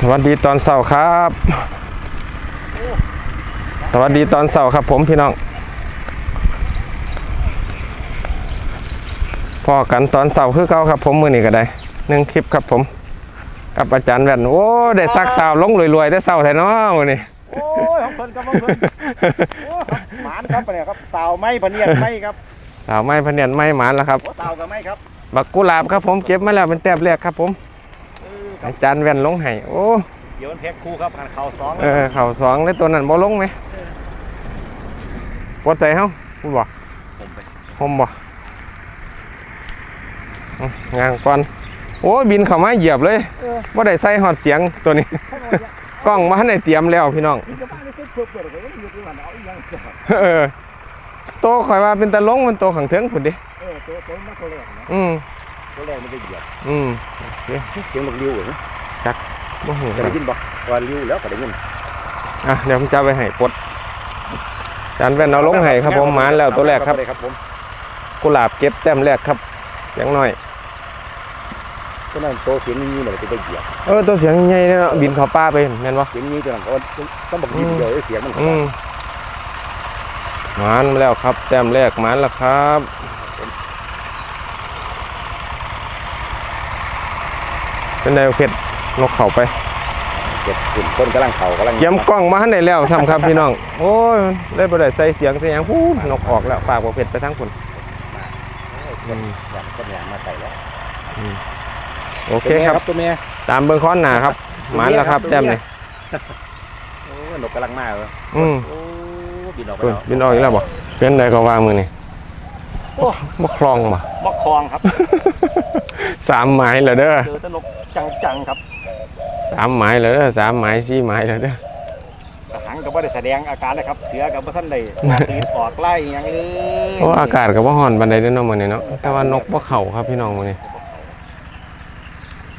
สวัสดีตอนเสาร์ครับ สวัสดีตอนเสาร์ครับ ผมพี่น้องพอกันตอนเสาร์คือเก่าครับ ผมมือนี้ก็ได้หนึ่งคลิปครับผมกับอาจารย์แว่นโอ้ได้ซักสาวลงรวยๆได้เสาร์แท้เนาะมือนี้โอ้ยของเพิ่นครับของเพิ่นโอ้ครับหมานครับเนี่ยครับสาวไม้พเนียดไม้ครับสาวไม้พเนียนไม้หมานแล้วครับสาวกับไม้ครับบักกุหลาบครับผมเก็บมาแล้วเป็นแต้มแรกครับผม ออครับอาจารย์แว่นลงให้โอ้เดี๋ยวมันแพ็คคู่ครับหันเข่าสองเออเข่าสองเลยตัวนั้นบ่ลงไหมปวดใส่เฮาพูดบ่ผมไปห่มบ่เอางางก่อนโอ้ยบินเข้ามาเหยียบเลยเออว่าได้ใส่ฮอดเสียงตัวนี้ท่านว่าอย่ากล้องมาให้ได้เตรียมแล้วพี่น้องนี่จะบ้านนี่เพิ่มเปิดไปก็อยู่ที่วันเอาอีกอยังจ้ะเออโตข่อยว่าเป็นตะลงมันโตขังเทิงพุ่นดิเออตัวตัวมันตัวแรกนะอืมตัวแรกมันจะเหยียบอืม เสียงนกริ้วเหรอบ่ฮู้จะได้ยินบ่ว่าริ้วแล้วก็ได้ยินอะเดี๋ยวผมจะเอาไปให้ปลดจานแว่นเอาลงให้ครับผมหมานแล้วตัวแรกครับครับผมกุหลาบเก็บแต้มแรกครับเสียงน้อยตัวนั้นตัวเสียงนี้เนี่ยมันจะได้เหยียบเออตัวเสียงใหญ่ๆเนี่ยเนาะบินเข้าป่าไปเห็นแม่นบ่เสียงนี้ตัวนั้นก็สมบัติยินเดียวเสียงมันอืมหมานมาแล้วครับ แต้มแรกหมานแล้วครับ เป็นไดเพชรนกเข่าไปเก็บขุ่นคนกำลังเข่ากำลังเกียมกล้องมาให้ได้แล้วซ้ำครับพี่น้อง โอ้ยได้บ่ได้ใส่เสียงใส่หยังพูดนกออกแล้วฝากบ่เพชรไปทั้งคนอืมอยากต้นยางมาใส่แล้วโอเคครับตัวแม่ตามเบิ่งค้อนหน้าครับหมานแล้วครับแต้มนี่โอ้ยนกกำลังมาเลยอืมโอ้บินออกไปเพิ่นแล้วบินออกอีกแล้วบ่เป็นไดก็ว่ามือนี่โอ้บ่คลองบ่มอกคลองครับ สามหมายแล้วเด้อเจอแตนกจังๆครับสามหมายแล้วเด้อสามหมายสี่หมายแล้วเด้อกระหังก็บ่ได้แสดงอาการเลยครับ เสือกับบ่ทันได้ตีนออกไล่อหยังเลยเพราะว่าอากาศก็บ่ร้อนปานใดเด้อเนาะมื้อนี้เนาะแต่ว่านกบ่เข้าครับพี่น้องมื้อนี้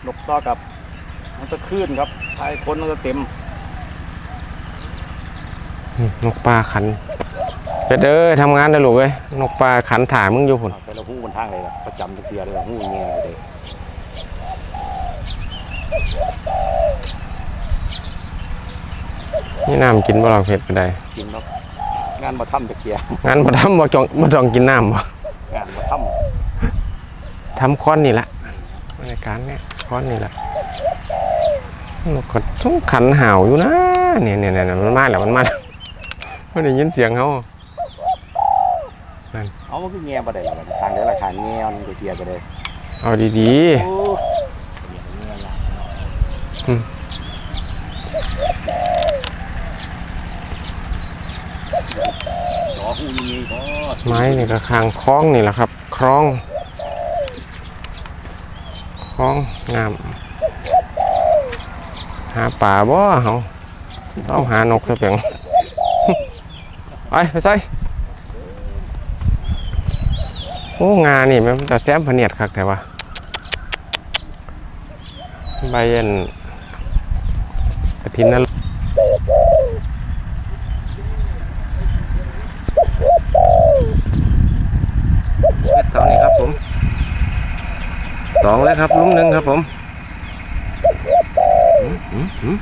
นกต่อกับมันจะขึ้นครับทายคนมันก็เต็มอืมนกปลาขันเป็ดเอ้ยทำงานเด้อลูกเอ้ยนกปลาขันถ่ามึงอยู่พุ่นเอาใส่ละหูบนทางเลยล่ะประจำทุกเทียเลยล่ะหูแง่เลย นี่น้ำกินบ่ล่ะเผ็ดก็ได้กินเนาะงานมาทำตะเกียงั้นบ่ทำบ่จ้องบ่ต้องกินน้ำบ่งานมาททำค้อนนี่ล่ะรายการเนี่ยค้อนนี่ล่ะนกก็ต้องขันห่าวอยู่นะเนี่ยเนี่ยเนี่ยมันมาแล้วมันมาแล้วบ่ได้ยินเสียงเฮาำเอามันก็แง่บ่ได้ล่ะบัดนี้ทางเดียวละขานแง่มันตะเกียก็ได้เอาดีโอ้อืมหนอหูยังไงบ่ๆ ไม้นี่ก็คางคล้องนี่แหละครับ คล้อง คล้องงาม หาป่าบ่เฮาต้องหานกซะเพียงไปไปใส่โอ้งานนี่มันแต่แซมพเนียดคักแต่ว่าใบเย็นกระทินนั่นเท่านี้ครับผมส องแล้วครับลุ้มหนึ่งครับผมหืมหืมหืม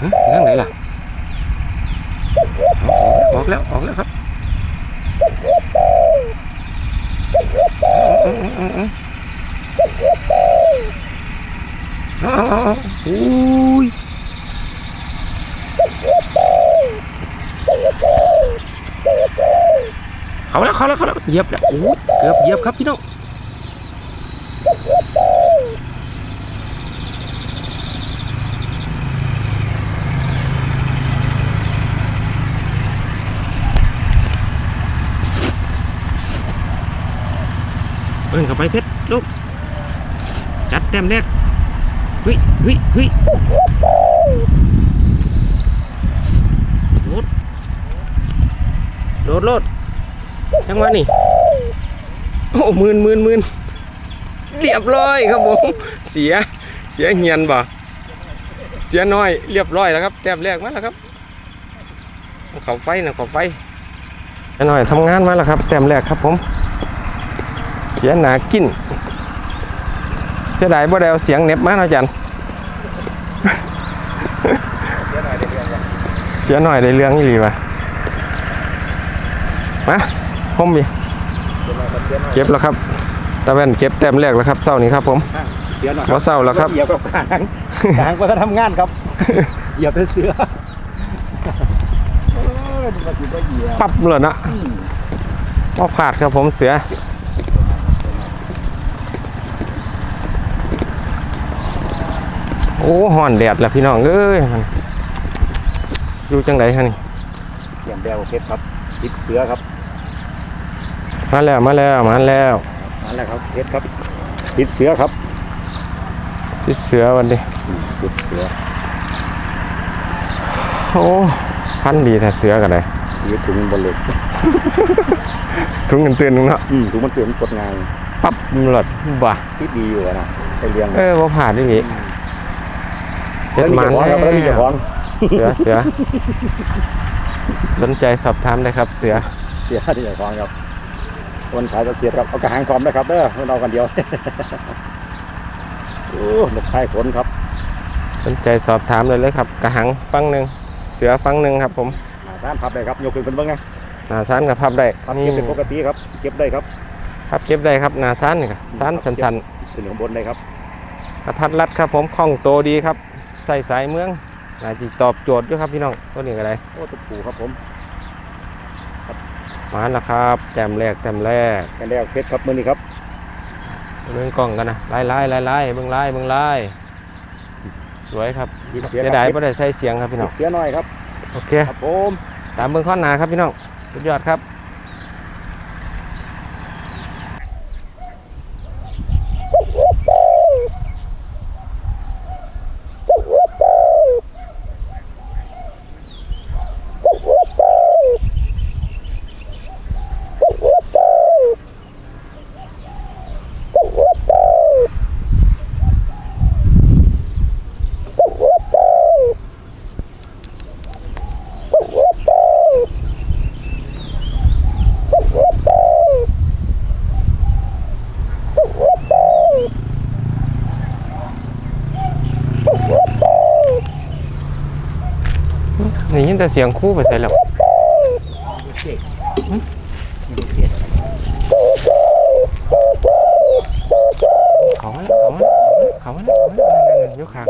หืมนั่งไหนล่ะ ออกแล้วออกแล้วครับอุ้ยเขาแล้วเขาแล้วเขาแล้วเหยียบแล้วโอ้ยเกือบเหยียบครับพี่น้อง เข้าไปเพชรลูกจัดแต้มแรกวิวิวิโลดโลดโลดจังหวะนี่โอ้หมื่นหมื่นหมื่นเรียบร้อยครับผมเสียเสียเหียนบ่เสียน้อยเรียบร้อยแล้วครับแต้มแรกมาแล้วครับเขาไฟนะเขาไฟเสียน้อยทำงานมาแล้วครับแต้มแรกครับผม สียหนากินเสียดายบ่ได้เอาเสียงเหน็บมาเนาะจันสียหน่อยได้เรื่องอีหลีวะมาผมบีเสียหน่อยครับเสียหน่อยเก็บแล้วครับตะแว่นเก็บแต้มแรกแล้วครับเศร้านี้ครับผมเสียหน่อยบ่เศร้าแล้วครับเหยียบกับกลางกลางก็ทำงานครับเหยียบเป็นเสือโอ้ยมันก็สิบ่เหยียบปั๊บเลยนะอืมว่าผาดครับผมเสือ โอ้ห่อนแดดแล้วพี่น้องเอ้ยมันอยู่จังไดฮะนี่เสียงแดวเพชรครับติดเสือครับมาแล้วมาแล้วมาแล้วนั่นแหละครับเพชรครับติดเสือครับติดเสือวันนี้อืมติดเสือโอ้พันดีแต่เสือกันเลยยืดถุงบนเหล็กทุ่งเงินเตือนหนึงเนาะอืมถุงมันเตือนกดงานปั๊บหลดบ่าที่ดีอยู่อะนะไปเลี้ยงเออว่าผาดนี่พี่ เจ็ดมันแล้วมีเจ้าของเสือเสือ สนใจสอบถามเลยครับ เสือเสียที่เจ้าของครับคนขายก็เสียครับเอากระหางพร้อมนะครับเด้อไม่เอากันเดียวโอ้นกไข่ขนครับ สนใจสอบถามเลยเลยครับ กระหังฟังหนึ่งเสือฟังหนึ่งครับ ผมหาสารพับได้ครับยกขึ้นเป็นเบ้างไงหนาซานกับพับได้พับนี่เก็บเป็นปกติครับ เก็บได้ครับพับเก็บได้ครับหนาซานนี่ครับซานสันขึ้นข้างบนได้ครับๆกระทัดรัดครับ ผมคล่องโตวดีครับ ใส่สายเมืองน่าจะตอบโจทย์ด้วยครับพี่น้องตัวนี้ก็ได้โอ้ตุ๊กปูครับผมมาแล้วครับแจมแรกแจมแรกแค่แล้วเพชรครับมือนี้ครับเบิ่งกล้องกันนะไล่ไล่ไล่ไล่เบิ่งไล่เบิ่งไล่สวยครับยิงเสียดายไม่ได้ใช้เสียงครับพี่น้องเสียหน่อยครับโอเคครับผมตามเบิ่งข้อหนาครับพี่น้องสุดยอดครับ แต่เสียงคู่ไปใส่แล้วเขามาแล้วเขามาแล้วเขามาแล้วเขามาแล้วนั่นๆยกขาง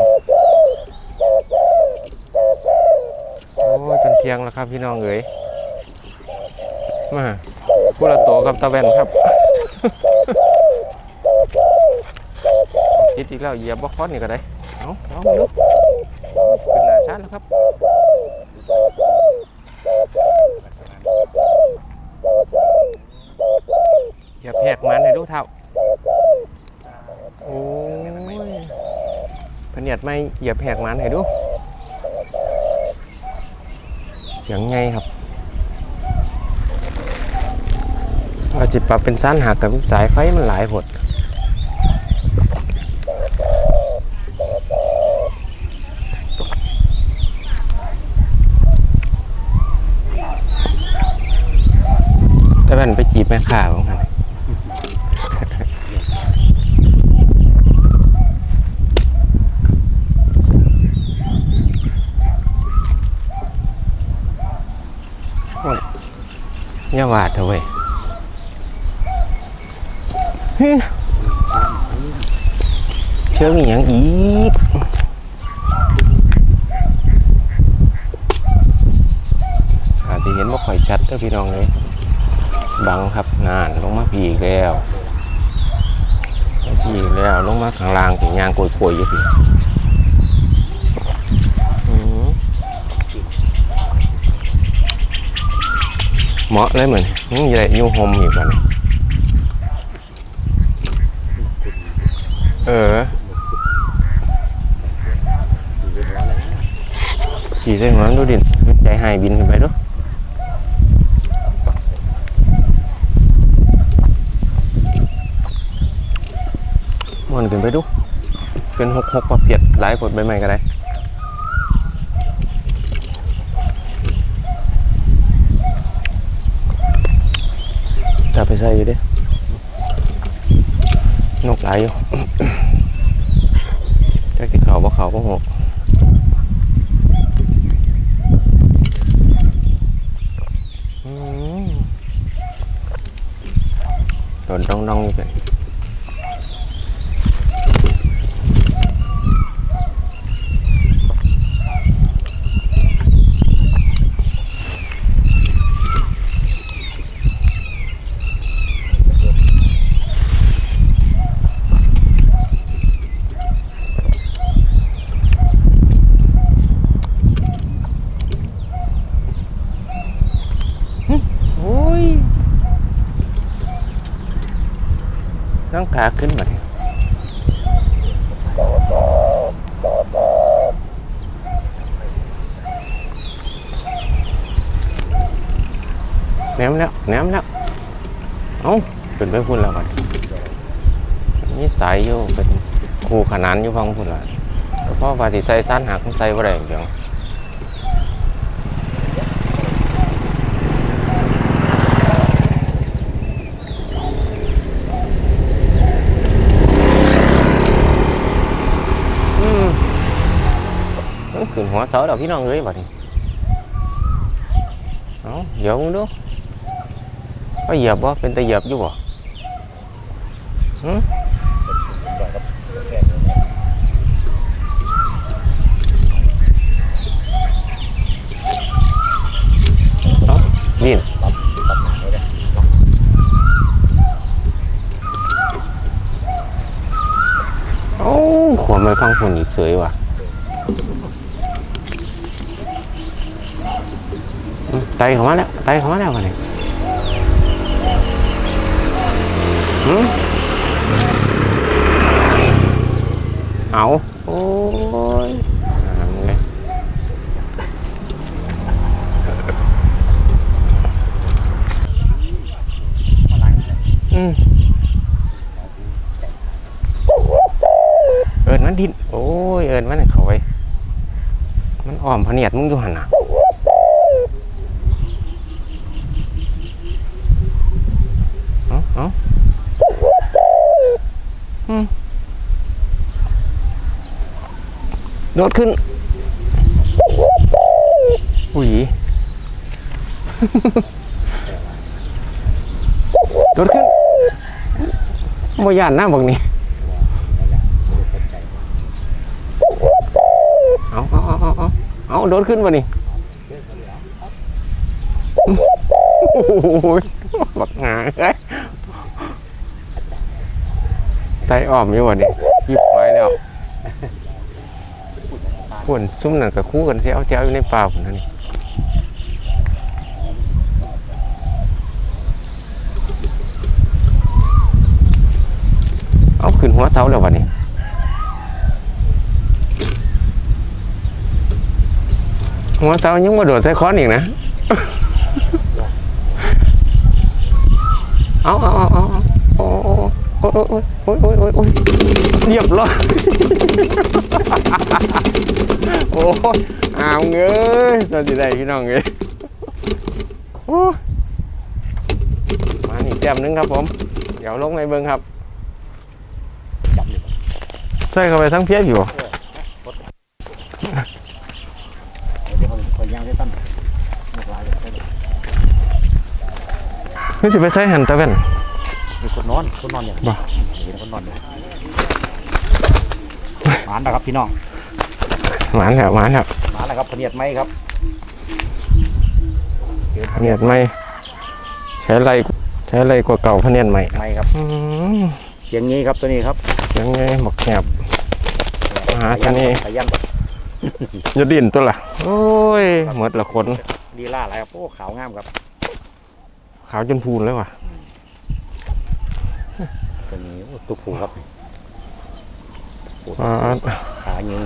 โอ้ยจนเพียงแล้วครับพี่น้องเอ๋ยมาผู้ละโตกับตะแวนครับติดอีกแล้วเหยียบบ่คอนนี่ก็ได้เอาเอามาลุกขึ้นหน้าชาร์จแล้วครับ อย่าแพกมันให้ลูกเท่า โอ้ย พะเนียดไม่อย่าแพกมันให้ดูเสียงไงครับอาจจะปรับเป็นสั้นหักกับสายไฟมันหลายผดแต่มันไปจีบแม่ข่าบ้างครับอย่าห วาดเถอะเว้ยเฮ้ยเชื่อมีอย่างอีกอาจจะเห็นว่าข่อยชัดเด้อพี่น้องเลยบังครับนานลงมาพีอีกแล้วลงพีอีกแล้วลงมาข้างล่างถึงยางโกยๆอยู่พี่ เหมาะเลยเหมือนนี่ยังไงยูโฮมอีกแล้วนี่เออขี่ใส่หัวมันดูดิใจหายบินขึ้นไปด้วยม่วนขึ้นไปดูเป็นหกหกประเพียดหลายผลใบใหม่ก็ได้ ta phải xây saya deh. Nó lại vô. các cái cầu bắt khẩu có hộp. Rồi đông đông như vậy. ขาขึ้นมาดิแหนมแล้วแหนมแล้วเอ้าขึ้นไปพุ่นแล้วก่อนนี่สายอยู่เป็นคู่ขนานอยู่ฟังพุ่นละเพราะว่าที่ใส่สั้นหักใส่บ่ได้อย่าง horta da 필요한 đó 말이 어? 영도? có dẹp á bên tay dẹp chứ bò ừ? đó, nhìn ô của mày phong phồn nhịp dưới vào ไตของมันแล้วไตของมันแล้ววันนี้เอาโอ้ยเอิญมันดิน โอ้ย เอิญมันเขาไปมันอ่อมพเนียดมึงอยู่หันอะ โดดขึ้น อุ้ยโดดขึ้นบ่ยานหน้าบักนี้เอาเอาเอาเอาเอาเอาโดดขึ้นมานี่โอ้โหบักหาเอ้ยไตอ้อมอยู่วะนี่ยิบไว้แล้ว พุ่นซุ่มนั่นกับคู่กันเสียวเจ้าอยู่ในป่าพุ่นนั่นนี่เอาขึ้นหัวเสาแล้ววะนี่หัวเสายังมาโดดใส่ค้อนอีกนะ เอาเอาเอาเอาโอ้ โอ้ยโอ้ยโอ้ยโอ้ยโอ้ยโอ้โอ้เรียบร้อยโอ้ยอ้าวเงยตอนจะได้พี่น้องเงยโอ้มานี่แต้มนึงครับผม เดี๋ยวลงในเบิ้งครับใส่เข้าไปทั้งเพียบอยู่ได้ตั้งมากลายเลยนี่จะไปใส่หันตะเวน มีคนนอนคนนอนอย่างบ่เห็นคนนอนอยู่หมานนะครับพี่น้องหมานแล้วหมานแล้วหมานนะครับพะเนียดไหมครับพะเนียดไหมใช้ไรใช้ไรกว่าเก่าพะเนียดใหม่ไหมครับอืมเสียงงี้ครับตัวนี้ครับยังไงหมกแหบมหาเสน่ห์ขยันแบบจะดินตัวละโอ้ยหมดละคนดีล่าอะไรครับโอ้ขาวงามครับ ขาวจนพูนเลยว่ะ ตัวนี้โอ้ตุกผูครับอ่าขางี้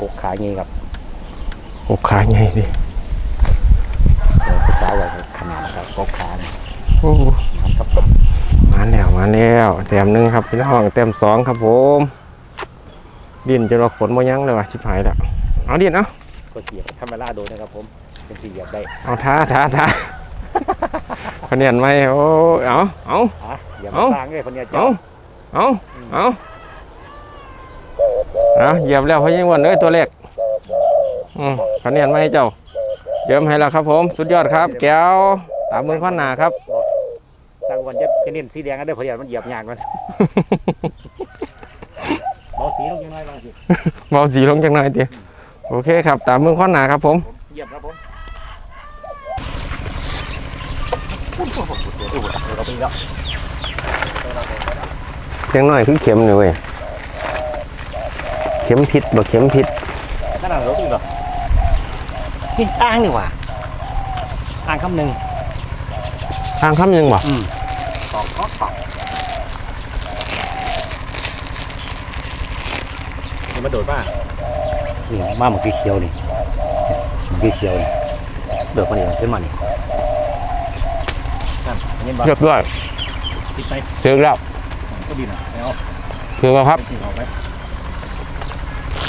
กกขางี้ครับโอ้ขาใหญ่ดิเดี๋ยวจะจ้าไว้ขนาดนะครับกกขาเนี่ยโอ้ทำกับมาแล้วมาแล้วแต้มหนึ่งครับพี่น้องแต้มสองครับผมดินจนเราขนมายั้งเลยว่ะชิบหายแล้วเอาดินเอาก็เสียบธรรมดาโดนนะครับผมเป็นสี่เหยียบได้เอาท้าท้าท้าคะแนนไหมโอ้ยเอาเอาอะอย่าเอ้ามาสร้างเลยคนเนี้ยเอาเจ้า เอาเอาเอาเหยียบแล้วพะยิงวันเลยตัวเล็กอืมคะแนนไหมเจ้าเจิมให้แล้วครับผม สุดยอดครับ แก้วตามมือข้อนหนาครับสร้างก่อนจะจะเน้นสีแดงก็ได้เพราะเดี๋ยวมันเหยียบยางมันเบาสีลงยังไงบางทีเบาสีลงจังหน่อยดิโอเคครับ ตามเมืองข้อหนาครับผมเหยียบครับผมเราไปแล้วเสียงหน่อยคือเข็มเลยเว้ยเข็มพิษบ่เข็มพิษนั่นน่ะรถอีกเหรอนี่อ้างนี่หว่าอ้างคำหนึ่งทางคำยังบ่อืมตอกก็ตอกนี่มาโดดป่ะนี่มาเหมือนกี้เขียวนี่เหมือนกี้เขียวนี่โดดมาเนี่ยขึ้นมานี่นั่นเห็นบ่เรียบร้อยติดไปเจอแล้ว ก็ดีนะแล้วเจอแล้วครับติดออกไป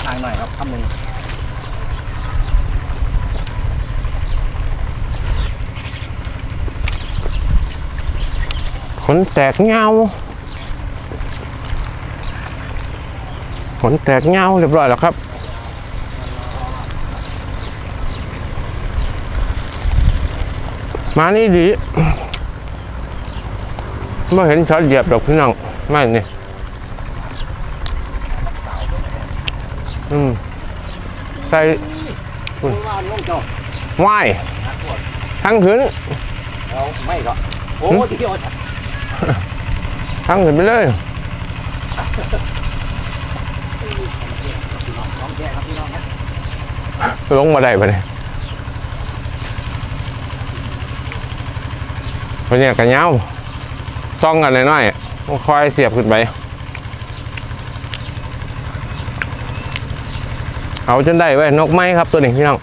ทางหน่อยครับคำหนึ่งขนแตกเงาขนแตกเงาเรียบร้อยแล้วครับมานี่ดีไม่เห็นช็อตเหยียบดอกพี่น้อง ไม่นี่อืมใส่คุณว่าน้องเจ้าไหว้ทั้งขึ้นเราไม่ก็โอ้ที่เอาทั้งขึ้นไปเลยน้องแก่ครับพี่น้องครับลงมาได้ปะเนี่ยเพราะเนี่ยกันเงาซ่องกันหน่อยๆต้อง คอยเสียบขึ้นไป เอาจนได้ไว้ยนกไม้ครับตัวนี้พี่น้อง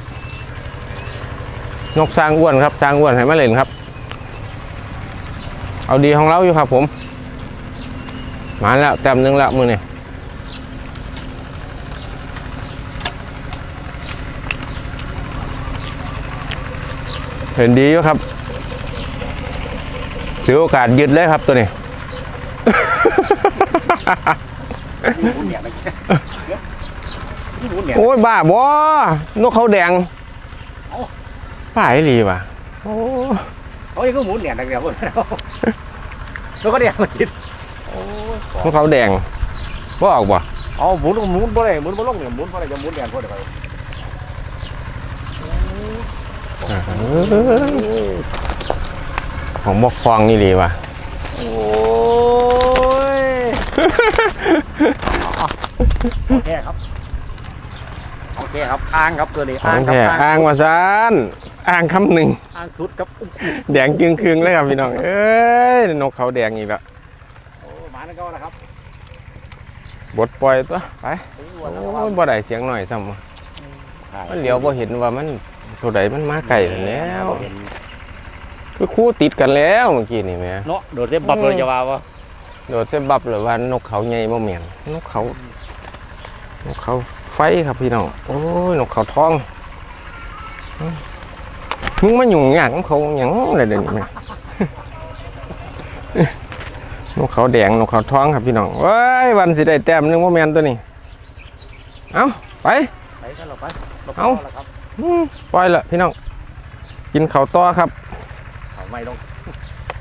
นกสร้างอ้วนครับสร้างอ้วนให้มาเล่นครับ เอาดีของเราอยู่ครับผม มาแล้วแต้มหนึ่งแล้วมือนี่เห็นดีอยู่ครับถือโอกาสยึดเลยครับตัวนี้ นี่หมุนเนี่ยไปนี่หมุนเนี่ย โอ้ยบ้าบอนกเขาแดงเอ้าป่ายลีว่ะโอ้โอ้ยก็หมุนเนี่ยนักเดียวแล้วก็เดี๋ยวมาคิดโอ้นกเขาแดงบ่ออกบ่เอาหมุนหมุนบ่ได้หมุนบ่ลงเนี่ยหมุนบ่ได้จะหมุนเนี่ยบ่ได้ไปของบอกฟองนี่ลีว่ะโอ้ย โอเคครับ โอเคครับอ้างครับตัวนี้ของครัแท้อ่างว่าซานอ่างคำหนึ่ง อ้างสุดครับอุ๊ยแดงจึงคืงเลยครับพี่น้อง เอ้ย นกเขาแดงอีกแล้วโอ้หมานั่นก็นะครับบดปล่อยตัวไปโอ้โอ้ยบ่ได้เสียงหน่อยซ้ำว่ะมันเหลียวบ่เห็นว่ามันตัวใดมันมาไก่แล้ว เห็นคือคู่ติดกันแล้วเมื่อกี้นี่แหม่เนาะโดดเรียบบับเลยจะว่าวะ โดดเส้นบับหรือว่านกเขาใหญ่บ่แม่นนกเขา นกเขาไฟครับพี่น้อง โอ้ย นกเขาทองมึงมายุ่งยากของเขาหยังอะไรเดี๋ยวนี้แม่นกเขาแดงนกเขาทองครับพี่น้องเว้ยวันสิได้แต้มหนึงว่าแมนตัวนี้ เอาไปไปกันหรอไปเอ้าแล้วครับอืมปล่อยละพี่น้อง กินข้าวต่อครับเขาไม่ลง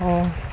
อ๋อ